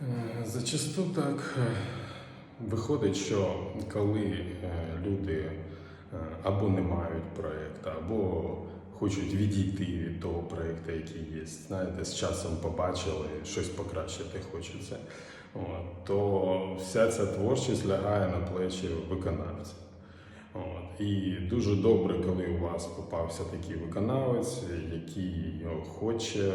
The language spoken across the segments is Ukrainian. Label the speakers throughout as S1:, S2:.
S1: Е, Зачасту так е, виходить, що коли е, люди або не мають проєкту, або хочуть відійти від того проєкту, який є, знаєте, з часом побачили, щось покращити хочеться, то вся ця творчість лягає на плечі виконавця. І дуже добре, коли у вас попався такий виконавець, який хоче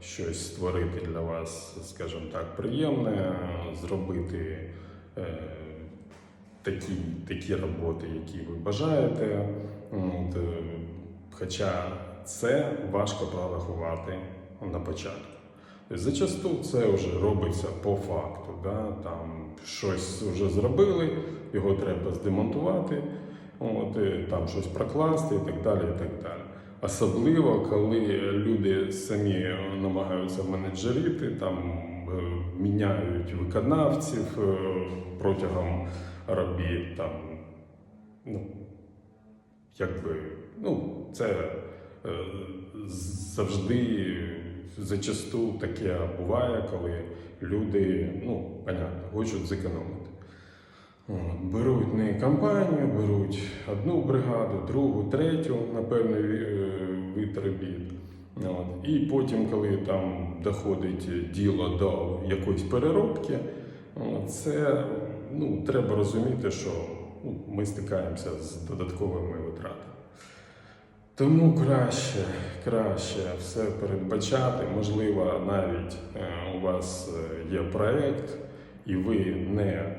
S1: щось створити для вас, скажімо так, приємне, зробити е, такі, такі роботи, які ви бажаєте. От, е, хоча це важко прорахувати на початку. Тобто Зачасту це вже робиться по факту. Да? Там щось вже зробили, його треба здемонтувати, от, там щось прокласти і так далі. і так далі. Особливо, коли люди самі намагаються менеджерити, там е, міняють виконавців е, протягом робіт, там, ну, якби, ну, це е, завжди зачасту таке буває, коли люди, ну, понятно, хочуть зекономити. От, Беруть не компанію, беруть одну бригаду, другу, третю на певний е, вид. І потім, коли там доходить діло до якоїсь переробки, це ну, треба розуміти, що ну, ми стикаємося з додатковими витратами. Тому краще, краще все передбачати. Можливо, навіть е, у вас е, є проєкт, і ви е, не,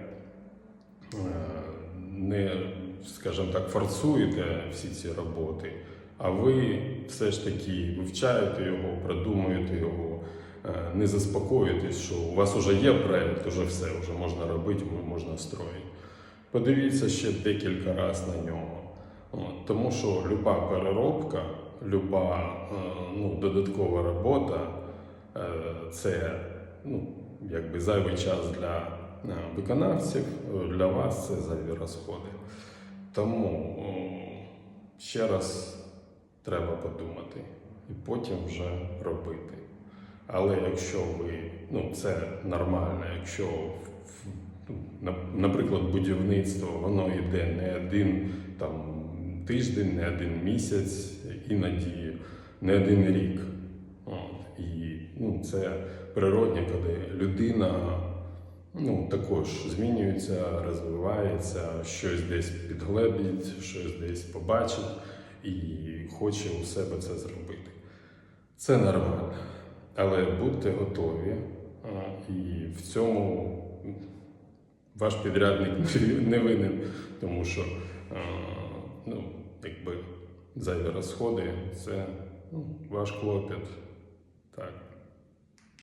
S1: скажімо так, форсуєте всі ці роботи, а ви все ж таки вивчаєте його, продумуєте його, е, не заспокоїтесь, що у вас вже є проєкт, вже все, вже можна робити, можна строїти. Подивіться ще декілька разів на нього. Тому що люба переробка, люба е, ну, додаткова робота е, це ну, якби зайвий час для виконавців, для вас це зайві розходи. Тому ще раз треба подумати і потім вже робити. Але якщо ви, ну це нормально, якщо ну, на- наприклад, будівництво, воно йде не один там тиждень, не один місяць, іноді не один рік. От. І ну, це природне, коли людина ну, також змінюється, розвивається, щось десь підгледить, щось десь побачить і хоче у себе це зробити. Це нормально. Але будьте готові, і в цьому ваш підрядник не винен, тому що ну, якби зайві розходи це ну, ваш клопіт. Так.